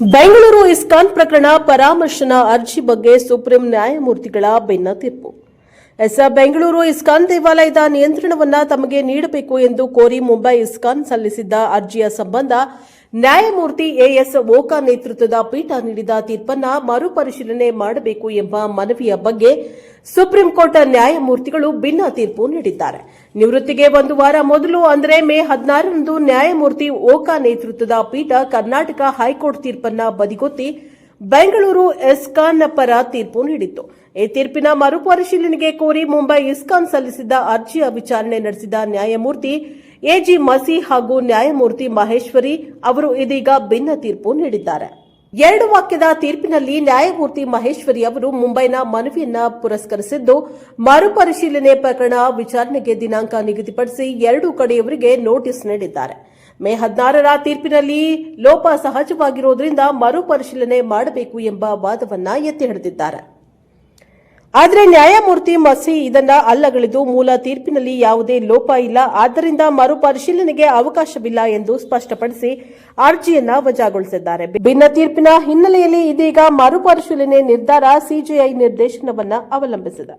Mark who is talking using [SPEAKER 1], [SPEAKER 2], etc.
[SPEAKER 1] Bengaluru ISKCON ಪ್ರಕರಣ ಪರಾಮರ್ಶನ ಅರ್ಜಿ ಬಗ್ಗೆ ಸುಪ್ರೀಂ ನ್ಯಾಯಮೂರ್ತಿಗಳ ಭಿನ್ನ ತೀರ್ಪು. ಎಸ್, ಬೆಂಗಳೂರು ಇಸ್ಕಾನ್ ದೇವಾಲಯದ ನಿಯಂತ್ರಣವನ್ನು ತಮಗೆ ನೀಡಬೇಕು ಎಂದು ಕೋರಿ ಮುಂಬೈ ಇಸ್ಕಾನ್ ಸಲ್ಲಿಸಿದ್ದ ಅರ್ಜಿಯ ಸಂಬಂಧ ನ್ಯಾಯಮೂರ್ತಿ ಎಎಸ್ ಓಕಾ ನೇತೃತ್ವದ ಪೀಠ ನೀಡಿದ ತೀರ್ಪನ್ನ ಮರುಪರಿಶೀಲನೆ ಮಾಡಬೇಕು ಎಂಬ ಮನವಿಯ ಬಗ್ಗೆ ಸುಪ್ರೀಂ ಕೋರ್ಟ್ ನ್ಯಾಯಮೂರ್ತಿಗಳು ಭಿನ್ನ ತೀರ್ಪು ನೀಡಿದ್ದಾರೆ. ನಿವೃತ್ತಿಗೆ ಒಂದು ವಾರ ಮೊದಲು ಅಂದರೆ ಮೇ ಹದಿನಾರರಂದು ನ್ಯಾಯಮೂರ್ತಿ ಓಕಾ ನೇತೃತ್ವದ ಪೀಠ ಕರ್ನಾಟಕ ಹೈಕೋರ್ಟ್ ತೀರ್ಪನ್ನ ಬದಿಗೊತ್ತಿ ಬೆಂಗಳೂರು ಇಸ್ಕಾನ್ ಪರ ತೀರ್ಪು ನೀಡಿತ್ತು. ಈ ತೀರ್ಪಿನ ಮರುಪರಿಶೀಲನೆಗೆ ಕೋರಿ ಮುಂಬೈ ಇಸ್ಕಾನ್ ಸಲ್ಲಿಸಿದ್ದ ಅರ್ಜಿಯ ವಿಚಾರಣೆ ನಡೆಸಿದ ನ್ಯಾಯಮೂರ್ತಿ ಎಜಿ ಮಸಿ ಹಾಗೂ ನ್ಯಾಯಮೂರ್ತಿ ಮಹೇಶ್ವರಿ ಅವರು ಇದೀಗ ಭಿನ್ನ ತೀರ್ಪು ನೀಡಿದ್ದಾರೆ. ಎರಡು ವಾಕ್ಯದ ತೀರ್ಪಿನಲ್ಲಿ ನ್ಯಾಯಮೂರ್ತಿ ಮಹೇಶ್ವರಿ ಅವರು ಮುಂಬೈನ ಮನವಿಯನ್ನು ಪುರಸ್ಕರಿಸಿದ್ದು, ಮರುಪರಿಶೀಲನೆ ಪ್ರಕರಣ ವಿಚಾರಣೆಗೆ ದಿನಾಂಕ ನಿಗದಿಪಡಿಸಿ ಎರಡೂ ಕಡೆಯವರಿಗೆ ನೋಟಿಸ್ ನೀಡಿದ್ದಾರೆ. ಮೇ ಹದಿನಾರರ ತೀರ್ಪಿನಲ್ಲಿ ಲೋಪ ಸಹಜವಾಗಿರುವುದರಿಂದ ಮರುಪರಿಶೀಲನೆ ಮಾಡಬೇಕು ಎಂಬ ವಾದವನ್ನ ಎತ್ತಿ ಹಿಡಿದಿದ್ದಾರೆ. ಆದರೆ ನ್ಯಾಯಮೂರ್ತಿ ಮಸಿ ಇದನ್ನ ಅಲ್ಲಗಳಿದು ಮೂಲ ತೀರ್ಪಿನಲ್ಲಿ ಯಾವುದೇ ಲೋಪ ಇಲ್ಲ. ಆದ್ದರಿಂದ ಮರುಪರಿಶೀಲನೆಗೆ ಅವಕಾಶವಿಲ್ಲ ಎಂದು ಸ್ಪಷ್ಟಪಡಿಸಿ ಅರ್ಜಿಯನ್ನ ವಜಾಗೊಳಿಸಿದ್ದಾರೆ. ಭಿನ್ನ ತೀರ್ಪಿನ ಹಿನ್ನೆಲೆಯಲ್ಲಿ ಇದೀಗ ಮರುಪರಿಶೀಲನೆ ನಿರ್ಧಾರ ಸಿಜಿಐ ನಿರ್ದೇಶನವನ್ನು ಅವಲಂಬಿಸಿದೆ.